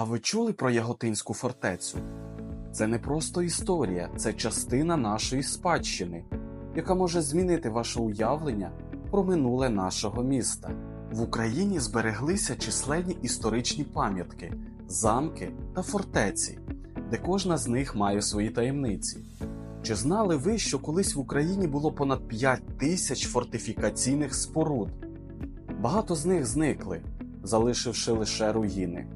А ви чули про Яготинську фортецю? Це не просто історія, це частина нашої спадщини, яка може змінити ваше уявлення про минуле нашого міста. В Україні збереглися численні історичні пам'ятки, замки та фортеці, де кожна з них має свої таємниці. Чи знали ви, що колись в Україні було понад 5 тисяч фортифікаційних споруд? Багато з них зникли, залишивши лише руїни.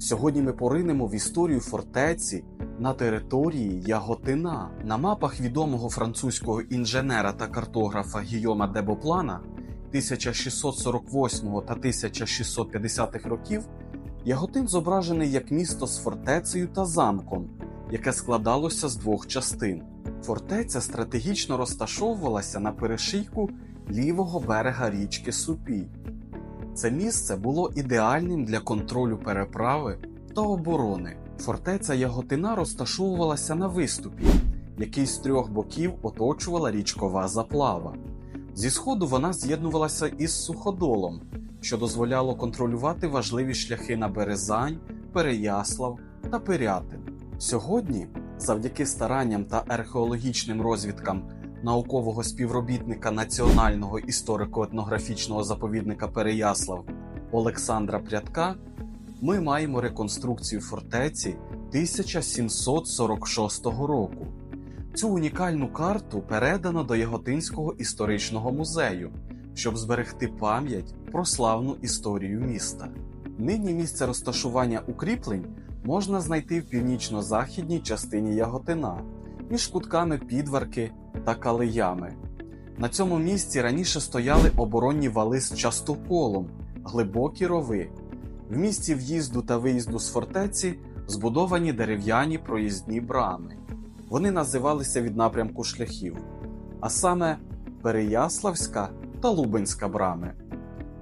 Сьогодні ми поринемо в історію фортеці на території Яготина. На мапах відомого французького інженера та картографа Гійома де Боплана 1648 та 1650 років Яготин зображений як місто з фортецею та замком, яке складалося з двох частин. Фортеця стратегічно розташовувалася на перешийку лівого берега річки Супій. Це місце було ідеальним для контролю переправи та оборони. Фортеця Яготина розташовувалася на виступі, який з трьох боків оточувала річкова заплава. Зі сходу вона з'єднувалася із суходолом, що дозволяло контролювати важливі шляхи на Березань, Переяслав та Пирятин. Сьогодні, завдяки старанням та археологічним розвідкам наукового співробітника Національного історико-етнографічного заповідника Переяслав Олександра Прядка, ми маємо реконструкцію фортеці 1746 року. Цю унікальну карту передано до Яготинського історичного музею, щоб зберегти пам'ять про славну історію міста. Нині місце розташування укріплень можна знайти в північно-західній частині Яготина між кутками підварки та калиями. На цьому місці раніше стояли оборонні вали з частоколом, глибокі рови. В місці в'їзду та виїзду з фортеці збудовані дерев'яні проїзні брами. Вони називалися від напрямку шляхів, а саме Переяславська та Лубенська брами.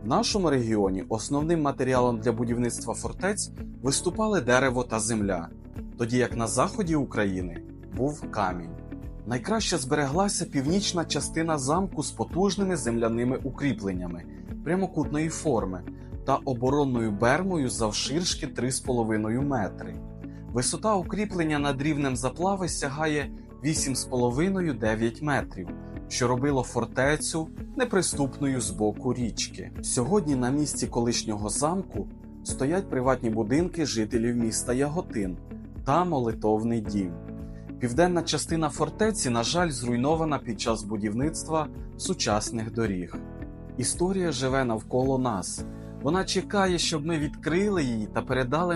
В нашому регіоні основним матеріалом для будівництва фортець виступали дерево та земля, тоді як на заході України був камінь. Найкраще збереглася північна частина замку з потужними земляними укріпленнями прямокутної форми та оборонною бермою завширшки 3,5 метри. Висота укріплення над рівнем заплави сягає 8,5-9 метрів, що робило фортецю неприступною з боку річки. Сьогодні на місці колишнього замку стоять приватні будинки жителів міста Яготин та молитовний дім. Південна частина фортеці, на жаль, зруйнована під час будівництва сучасних доріг. Історія живе навколо нас. Вона чекає, щоб ми відкрили її та передали